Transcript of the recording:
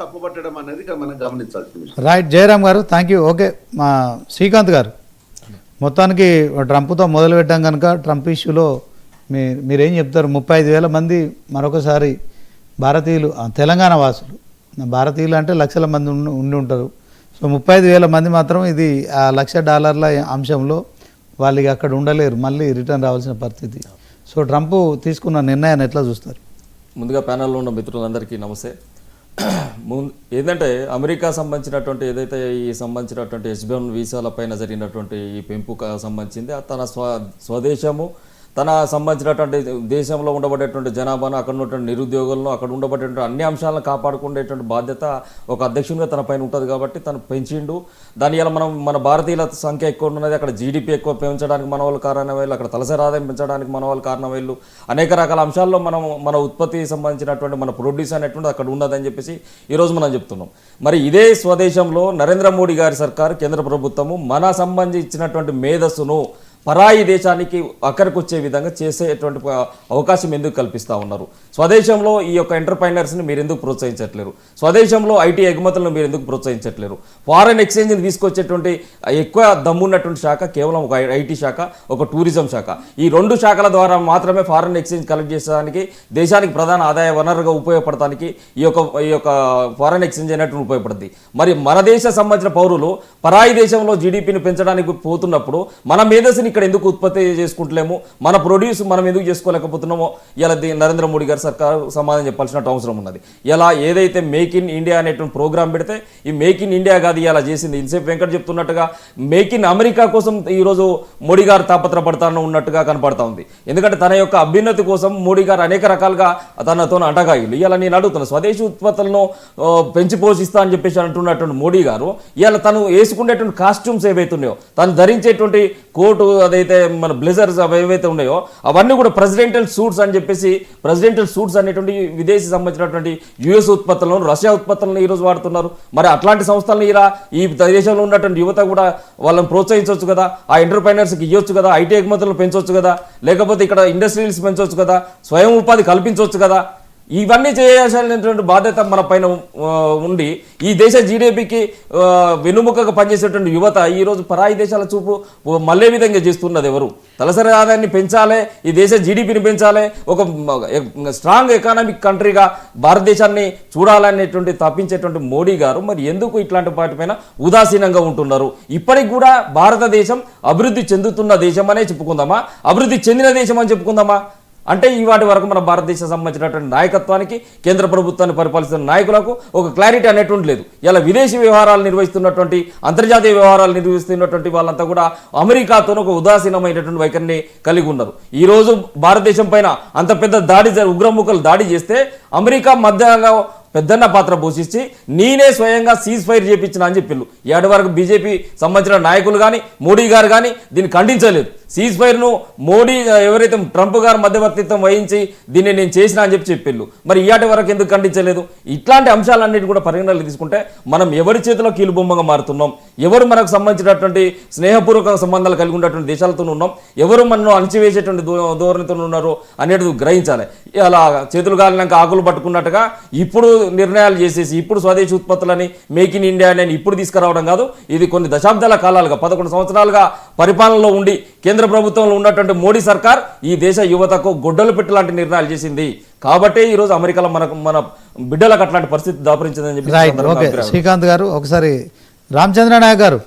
తప్పుపట్టడం అనేది మనం గమనించాల్సిన విషయం రైట్ జయరామ్ గారు థ్యాంక్ యూ ఓకే మా శ్రీకాంత్ గారు మొత్తానికి ట్రంప్తో మొదలు పెట్టాం కనుక ట్రంప్ ఇష్యూలో మీ మీరేం చెప్తారు? ముప్పై ఐదు వేల మంది మరొకసారి భారతీయులు తెలంగాణ వాసులు భారతీయులు అంటే లక్షల మంది ఉండి ఉండి ఉంటారు. సో ముప్పై ఐదు వేల మంది మాత్రం ఇది ఆ లక్ష డాలర్ల అంశంలో వాళ్ళు ఇక అక్కడ ఉండలేరు. మళ్ళీ రిటర్న్ రావాల్సిన పరిస్థితి. సో ట్రంప్ తీసుకున్న నిర్ణయాన్ని ఎట్లా చూస్తారు? ముందుగా ప్యానల్లో ఉన్న మిత్రులందరికీ నమస్తే. ఏంటంటే అమెరికా సంబంధించినటువంటి ఏదైతే ఈ సంబంధించినటువంటి ఎస్బిఎన్ వీసాల పైన జరిగినటువంటి ఈ పెంపుకు సంబంధించింది తన స్వ స్వదేశము తన సంబంధించినటువంటి దేశంలో ఉండబడేటువంటి జనాభాను అక్కడ ఉన్నటువంటి నిరుద్యోగులను అక్కడ ఉండబడేటువంటి అన్ని అంశాలను కాపాడుకునేటువంటి బాధ్యత ఒక అధ్యక్షునిగా తన పైన ఉంటుంది కాబట్టి తను పెంచిండు. దాని మనం మన భారతీయుల సంఖ్య ఎక్కువ ఉన్నది అక్కడ జీడిపి ఎక్కువ పెంచడానికి మన వాళ్ళు కారణమయ్యారు అక్కడ తలసరి ఆదాయం పెంచడానికి మన వాళ్ళు కారణమయ్యారు అనేక రకాల అంశాల్లో మనం మన ఉత్పత్తికి సంబంధించినటువంటి మన ప్రొడ్యూస్ అనేటువంటి అక్కడ ఉన్నదని చెప్పేసి ఈరోజు మనం చెప్తున్నాం. మరి ఇదే స్వదేశంలో నరేంద్ర మోడీ గారి సర్కారు కేంద్ర ప్రభుత్వము మన సంబంధించినటువంటి మేధస్సును పరాయి దేశానికి అక్కడికి వచ్చే విధంగా చేసేటువంటి అవకాశం ఎందుకు కల్పిస్తూ ఉన్నారు? స్వదేశంలో ఈ యొక్క ఎంటర్ప్రైనర్స్ని మీరు ఎందుకు ప్రోత్సహించట్లేరు? స్వదేశంలో ఐటీ ఎగుమతులను మీరు ఎందుకు ప్రోత్సహించట్లేరు? ఫారెన్ ఎక్స్చేంజ్ని తీసుకొచ్చేటువంటి ఎక్కువ దమ్మున్నటువంటి శాఖ కేవలం ఒక ఐటీ శాఖ ఒక టూరిజం శాఖ. ఈ రెండు శాఖల ద్వారా మాత్రమే ఫారెన్ ఎక్స్చేంజ్ కలెక్ట్ చేసేదానికి దేశానికి ప్రధాన ఆదాయ వనరుగా ఉపయోగపడటానికి ఈ యొక్క ఈ యొక్క ఫారెన్ ఎక్స్చేంజ్ అనేటువంటి ఉపయోగపడుతుంది మరి మన దేశ సంబంధించిన పౌరులు పరాయి దేశంలో జీడిపిని పెంచడానికి పోతున్నప్పుడు మన మేధస్సుని ఇక్కడ ఎందుకు ఉత్పత్తి చేసుకుంటలేము? మన ప్రొడ్యూస్ మనం ఎందుకు చేసుకోలేకపోతున్నామో? ఇలా నరేంద్ర మోడీ గారు సర్కారు సమాధానం చెప్పాల్సిన అవసరం ఉన్నది. ఇలా ఏదైతే మేక్ ఇన్ ఇండియా అనేటువంటి ప్రోగ్రామ్ పెడితే ఈ మేక్ ఇన్ ఇండియా కాదు ఇలా చేసింది. ఇన్సేపు వెంకట్ చెప్తున్నట్టుగా మేక్ ఇన్ అమెరికా కోసం ఈరోజు మోడీ గారు తాపత్రపడతాను ఉన్నట్టుగా కనపడతా ఉంది. ఎందుకంటే తన యొక్క అభ్యున్నతి కోసం మోడీ గారు అనేక రకాలుగా తనతో అంటగాయిలు ఇలా నేను అడుగుతున్నాను స్వదేశీ ఉత్పత్తులను పెంచి పోషిస్తా అని చెప్పేసి అంటున్నటువంటి మోడీ గారు ఇలా తను వేసుకునేటువంటి కాస్ట్యూమ్స్ ఏవైతున్నాయో తను ధరించేటువంటి కోటు అదైతే మన బ్లెజర్స్ అవి ఏవైతే ఉన్నాయో అవన్నీ కూడా ప్రెసిడెంటల్ సూట్స్ అని చెప్పేసి ప్రెసిడెంటల్ సూట్స్ అనేటువంటి విదేశీ సంబంధించినటువంటి యుఎస్ ఉత్పత్తులను రష్యా ఉత్పత్తులను ఈరోజు వాడుతున్నారు. మరి అట్లాంటి సంస్థలను ఇలా ఈ దేశంలో ఉన్నటువంటి యువత కూడా వాళ్ళని ప్రోత్సహించవచ్చు కదా ఆ ఎంటర్ప్రైనర్స్కి ఇవ్వచ్చు కదా ఐటీ ఎగుమతులను పెంచవచ్చు కదా లేకపోతే ఇక్కడ ఇండస్ట్రీస్ పెంచవచ్చు కదా స్వయం ఉపాధి కల్పించవచ్చు కదా ఇవన్నీ చేయాల్సినటువంటి బాధ్యత మన పైన ఉండి ఈ దేశ జీడిపికి వెనుముకగా పనిచేసేటువంటి యువత ఈరోజు పరాయి దేశాల చూపు మళ్ళే విధంగా చేస్తున్నది ఎవరు? తలసరి ఆదాయాన్ని పెంచాలి ఈ దేశ జీడిపిని పెంచాలి ఒక స్ట్రాంగ్ ఎకానమిక్ కంట్రీగా భారతదేశాన్ని చూడాలనేటువంటి తప్పించేటువంటి మోడీ గారు మరి ఎందుకు ఇట్లాంటి వాటిపైన ఉదాసీనంగా ఉంటున్నారు? ఇప్పటికి కూడా భారతదేశం అభివృద్ధి చెందుతున్న దేశం అనే చెప్పుకుందామా? అభివృద్ధి చెందిన దేశం అని చెప్పుకుందామా? అంటే ఈ వాటి వరకు మన భారతదేశం సంబంధించినటువంటి నాయకత్వానికి కేంద్ర ప్రభుత్వాన్ని పరిపాలిస్తున్న నాయకులకు ఒక క్లారిటీ అనేటువంటి లేదు ఇలా విదేశీ వ్యవహారాలు నిర్వహిస్తున్నటువంటి అంతర్జాతీయ వ్యవహారాలు నిర్వహిస్తున్నటువంటి వాళ్ళంతా కూడా అమెరికాతో ఒక ఉదాసీనమైనటువంటి వైఖరిని కలిగి ఉన్నారు. ఈ రోజు భారతదేశం పైన అంత పెద్ద దాడి జ- ఉగ్రముఖలు దాడి చేస్తే అమెరికా మధ్యలో పెద్దన్న పాత్ర పోషించి నేనే స్వయంగా సీజ్ ఫైర్ చేపించిన అని చెప్పిళ్ళు. ఏడు వరకు బీజేపీ సంబంధించిన నాయకులు కానీ మోడీ గారు కానీ దీన్ని ఖండించలేదు. సీజ్ ఫైర్ను మోడీ ఎవరైతే ట్రంప్ గారు మధ్యవర్తిత్వం వహించి దీన్ని నేను చేసిన అని చెప్పి చెప్పిళ్ళు. మరి ఇయాటి వరకు ఎందుకు ఖండించలేదు? ఇట్లాంటి అంశాలన్నిటి కూడా పరిగణనలు తీసుకుంటే మనం ఎవరి చేతిలో కీలుబొమ్మగా మారుతున్నాం? ఎవరు మనకు సంబంధించినటువంటి స్నేహపూర్వక సంబంధాలు కలిగి ఉన్నటువంటి దేశాలతో ఉన్నాం? ఎవరు మనను అణిచివేసేటువంటి ధోరణితో ఉన్నారు అనేది గ్రహించాలి. అలా చేతులు కాలినాక ఆకులు పట్టుకున్నట్టుగా ఇప్పుడు నిర్ణయాలు చేసేసి ఇప్పుడు స్వదేశీ ఉత్పత్తులని మేక్ ఇన్ ఇండియా అని ఇప్పుడు తీసుకురావడం కాదు ఇది కొన్ని దశాబ్దాల కాలాలుగా పదకొండు సంవత్సరాలుగా పరిపాలనలో ఉండి కేంద్ర ప్రభుత్వంలో ఉన్నటువంటి మోడీ సర్కార్ ఈ దేశ యువతకు గొడ్డలు పెట్టలాంటి నిర్ణయాలు చేసింది. కాబట్టే ఈరోజు అమెరికాలో మనకు మన బిడ్డలకు అట్లాంటి పరిస్థితి దాపరించిందని చెప్పి. శ్రీకాంత్ గారు ఒకసారి రామచంద్ర నాయక్ గారు.